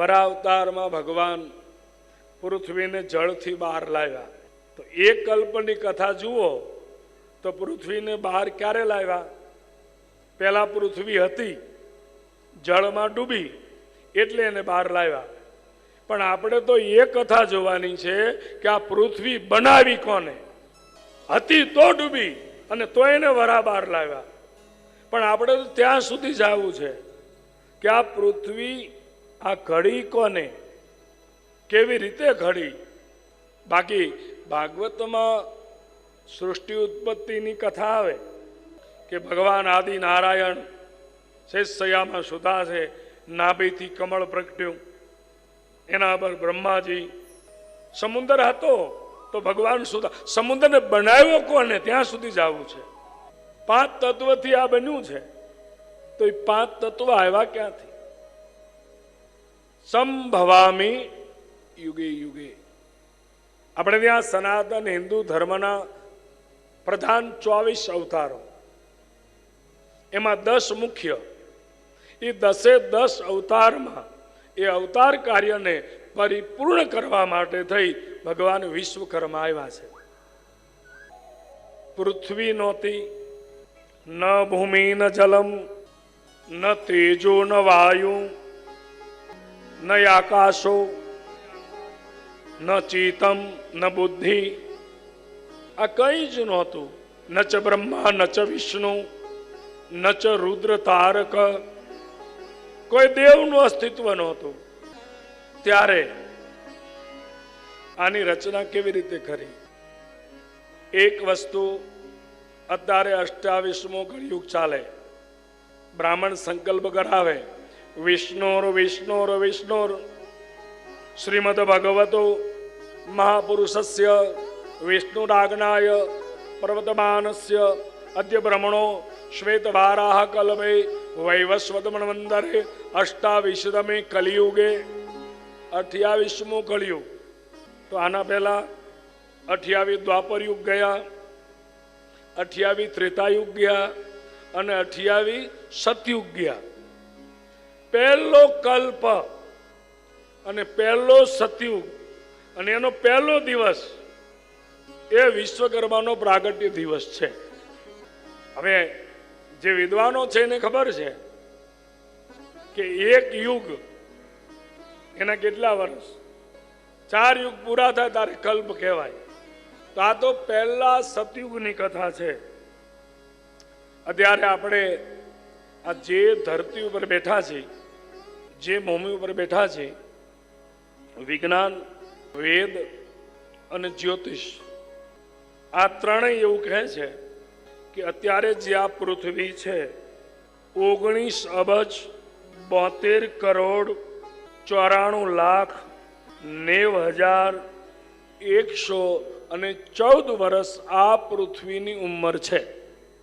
વરાવતારમાં ભગવાન પૃથ્વીને જળથી બહાર લાવ્યા. તો એક કલ્પની કથા જુઓ, તો પૃથ્વીને બહાર ક્યારે લાવ્યા? પહેલાં પૃથ્વી હતી, જળમાં ડૂબી, એટલે એને બહાર લાવ્યા. પણ આપણે તો એ કથા જોવાની છે કે આ પૃથ્વી બનાવી કોને? હતી તો ડૂબી, અને તો એને વરા બહાર લાવ્યા. પણ આપણે તો ત્યાં સુધી જવું છે કે આ પૃથ્વી આ ઘડી કોને? કેવી રીતે ઘડી? બાકી ભાગવતમાં સૃષ્ટિ ઉત્પત્તિની કથા આવે કે ભગવાન આદિ નારાયણ શેષયામાં સુધા છે, નાભીથી કમળ પ્રગટ્યું. એના પર બ્રહ્માજી સમુદ્ર હતો તો ભગવાન સુધા. સમુદ્રને બનાવ્યો કોને? ત્યાં સુધી જવું છે. પાંચ તત્વથી આ બન્યું છે. તો એ પાંચ તત્વ આવ્યા ક્યાંથી? સંભવામી યુગે યુગે. આપણે ત્યાં સનાતન હિન્દુ ધર્મના પ્રધાન ચોવીસ અવતારો. એમાં દસ મુખ્ય. એ દસે દસ અવતારમાં એ અવતાર કાર્યને પરિપૂર્ણ કરવા માટે થઈ ભગવાન વિશ્વકર્મા આવ્યા છે. પૃથ્વી નહોતી, ન ભૂમિ, ન જલમ, ન તેજો, ન વાયુ ન આકાશો ન ચિતમ ન બુદ્ધિ આ કંઈ જ નહોતું ન ચ બ્રહ્મા ન ચ વિષ્ણુ ન ચ રુદ્ર તારક કોઈ દેવનું અસ્તિત્વ નહોતું ત્યારે આની રચના કેવી રીતે કરી એક વસ્તુ અત્યારે અષ્ટાવીસમો કળિયુગ ચાલે બ્રાહ્મણ સંકલ્પ કરાવે વિષ્ણુર વિષ્ણુર વિષ્ણુર શ્રીમદ ભગવતો મહાપુરુષસ્ય વિષ્ણુરાજ્ઞાય પર્વતમાનસ્ય અદ્ય બ્રહ્મણો શ્વેતવારાહ કલ્પે વૈવસ્વત મન્વંતરે અષ્ટાવિશતમે કલિયુગે અઠ્યાવીસમું કલિયુગ તો આના પહેલા અઠ્યાવીસ દ્વાપર યુગ ગયા અઠ્યાવીસ ત્રેતાયુગ ગયા, અને અઠ્યાવીસ સતયુગ ગયા. પહેલો કલ્પ અને પહેલો સતયુગ અને એનો પહેલો દિવસ એ વિશ્વકર્માનો પ્રાગટ્ય દિવસ છે. હવે જે વિદ્વાનો છે એને ખબર છે કે એક યુગ એના કેટલા વર્ષ? ચાર યુગ પૂરા થાય તારે કલ્પ કહેવાય. તો આ તો પહેલા સતયુગની કથા છે. અત્યારે આપણે આ જે ધરતી ઉપર બેઠા છે જે ભૂમિ ઉપર બેઠા છે, વિજ્ઞાન, વેદ અને જ્યોતિષ, આ ત્રણેય એવું કહે છે કે અત્યારે જે આ પૃથ્વી છે, ઓગણીસ અબજ બોતેર કરોડ ચોરાણું લાખ નેવ હજાર એકસો અને ચૌદ વર્ષ આ પૃથ્વીની ઉંમર છે.